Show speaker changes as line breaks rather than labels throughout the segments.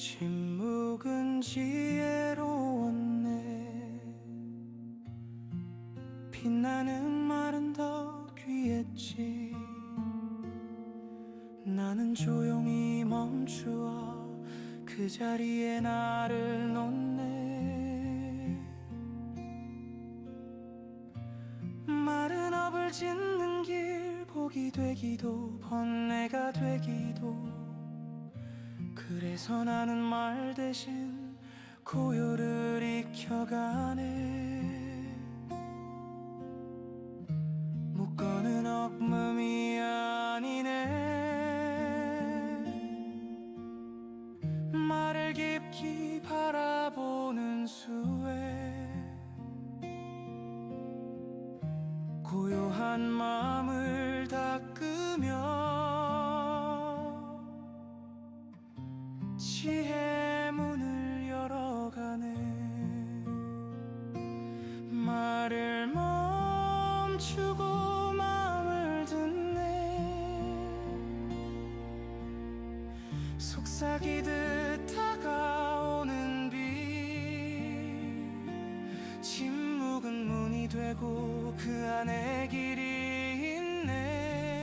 침묵은 지혜로웠네. 빛나는 말은 더 귀했지. 나는 조용히 멈추어 그 자리에 나를 놓네. 마른 업을 짓는 길 복이 되기도 번뇌가 되기도 그래서 나는 말 대신 고요를 익혀가네. 묶어는 억몸이 아니네. 말을 깊이 바라보는 수 속삭이듯 다가오는 비. 침묵은 문이 되고 그 안에 길이 있네.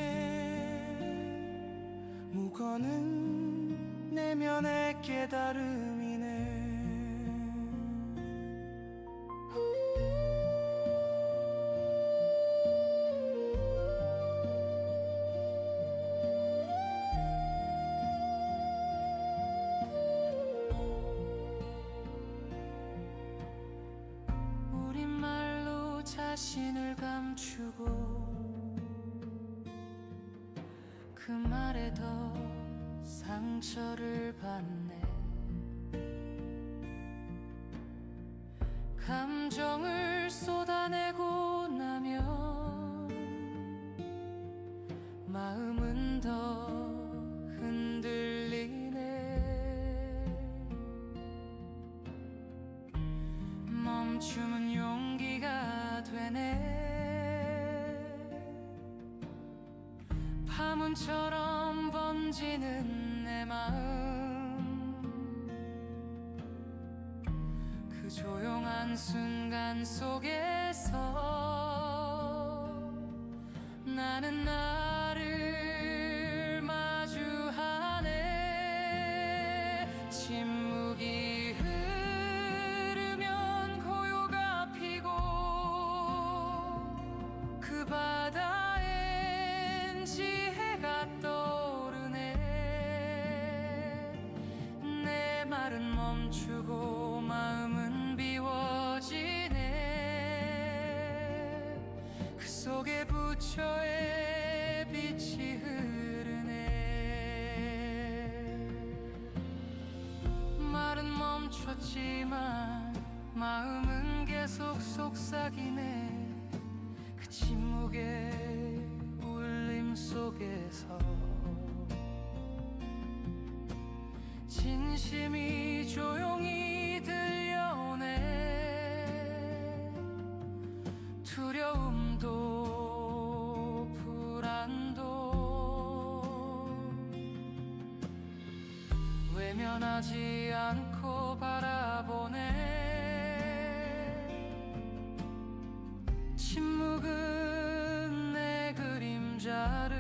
무거는 내면의 깨달음 자신을 감추고 그 말에 더 상처를 받네. 감정을 쏟아내 파문처럼 번지는 내 마음. 그 조용한 순간 속에서 나는 나 부처의 빛이 흐르네. 말은 멈췄지만 마음은 계속 속삭이네. 그 침묵의 울림 속에서 진심이 조용히 외면하지 않고 바라보네. 침묵은 내 그림자를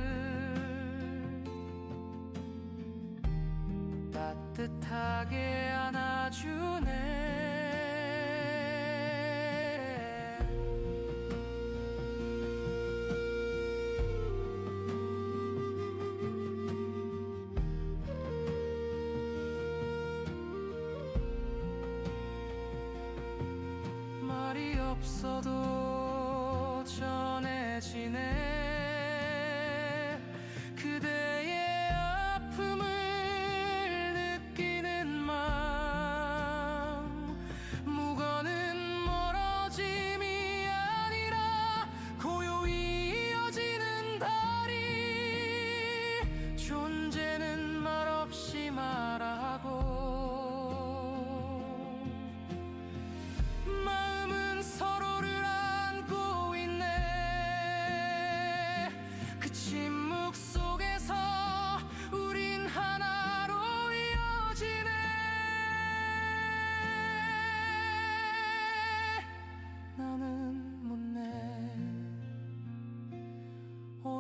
따뜻하게 없어도 전해지네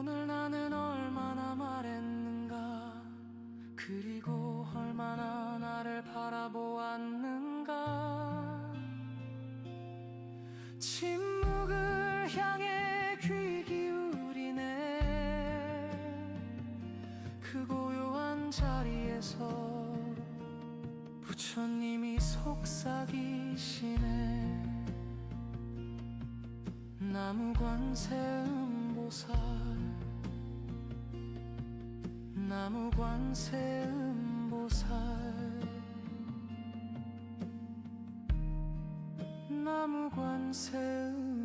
오늘 나는 얼마나 말했는가. 그리고 얼마나 나를 바라보았는가. 침묵을 향해 귀 기울이네. 그 고요한 자리에서 부처님이 속삭이시네. 나무관세음보살. 나무 관세음보살. 나무 관세음보살